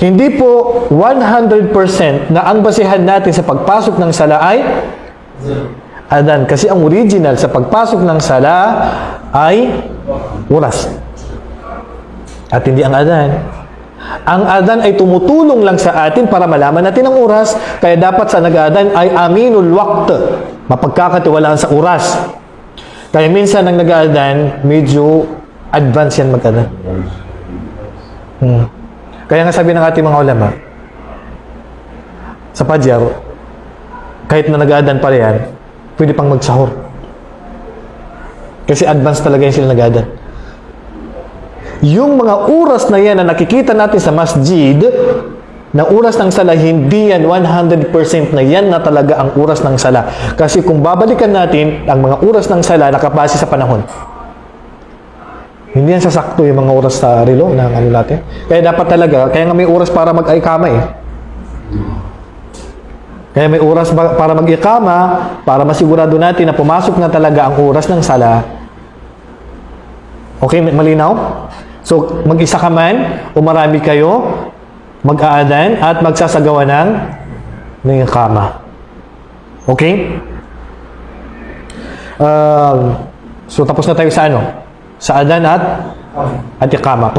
Hindi po 100% na ang basihan natin sa pagpasok ng sala ay adan. Kasi ang original sa pagpasok ng sala ay oras. At hindi ang adan. Ang adan ay tumutulong lang sa atin para malaman natin ang oras. Kaya dapat sa nag-adan ay aminul waqt. Mapagkakatiwalaan sa oras. Kaya minsan ang nag-adan, medyo advance yan mag-adan. Hmm. Kaya nga sabi ng ating mga ulama, sa Pajar, kahit na nag-aadan pa yan, pwede pang magsahur. Kasi advance talaga yung sila nag-aadan. Yung mga oras na yan na nakikita natin sa masjid, na oras ng sala, hindi yan 100% na yan na talaga ang oras ng sala. Kasi kung babalikan natin, ang mga oras ng sala nakabase sa panahon. Hindi yan sasakto yung mga oras sa relo ng ano natin. Kaya dapat talaga, kaya nga may oras para mag-aikama eh. Kaya may oras para mag-ikama, para masigurado natin na pumasok na talaga ang oras ng sala. Okay, malinaw? So, mag-isa ka man, o marami kayo, mag-aadan at magsasagawa ng ng kama. Okay? Um, so, tapos na tayo sa ano? Sa adan at at ikama.